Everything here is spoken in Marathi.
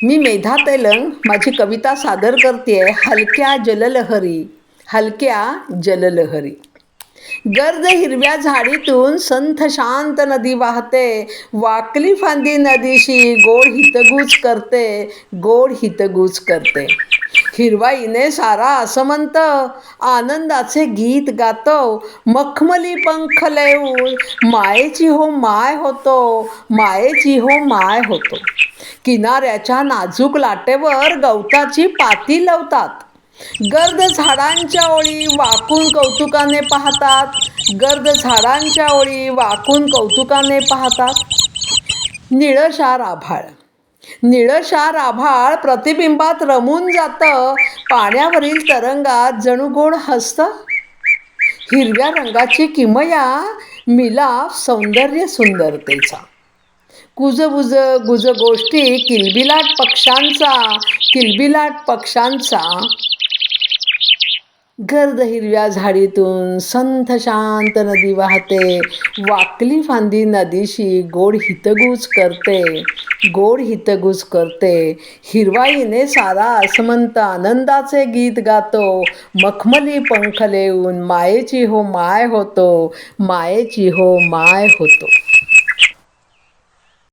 मी मेधा तेलंग माझी कविता सादर करते हलक्या जललहरी हलक्या जललहरी. गर्द हिरव्या झाडीतून संथ शांत नदी वाहते वाकली फांदी नदीशी गोड हितगुज करते गोड हितगुज करते. हिरवाईने सारा असमंत आनंदाचे गीत गातो मखमली पंख लेऊन मायेची हो माय होतो मायेची हो माय होतो. किनाऱ्याच्या नाजूक लाटेवर गवताची पाती लावतात. गर्द झाडांच्या ओळी वाकून कौतुकाने पाहतात. गर्द झाडांच्या ओळी वाकून कौतुकाने पाहतात. निळशार आभाळ. निळशार आभाळ प्रतिबिंबात रमून जातं. पाण्यावरील तरंगात जणू गोड हसतं. हिरव्या रंगाची किमया मिलाप सौंदर्य सुंदरतेचा. कुजबुज गुज गोष्टी किलबिलाट पक्षांचा किलबिलाट पक्षांचा गर्द हिरव्या झाडीतून संथ शांत नदी वाहते. वाकली फांदी नदीशी गोड हितगुज करते. गोड हितगुज करते. हिरवाईने सारा असमंत आनंदाचे गीत गातो. मखमली पंख लेऊन मायेची हो माय होतो. मायेची हो माय होतो.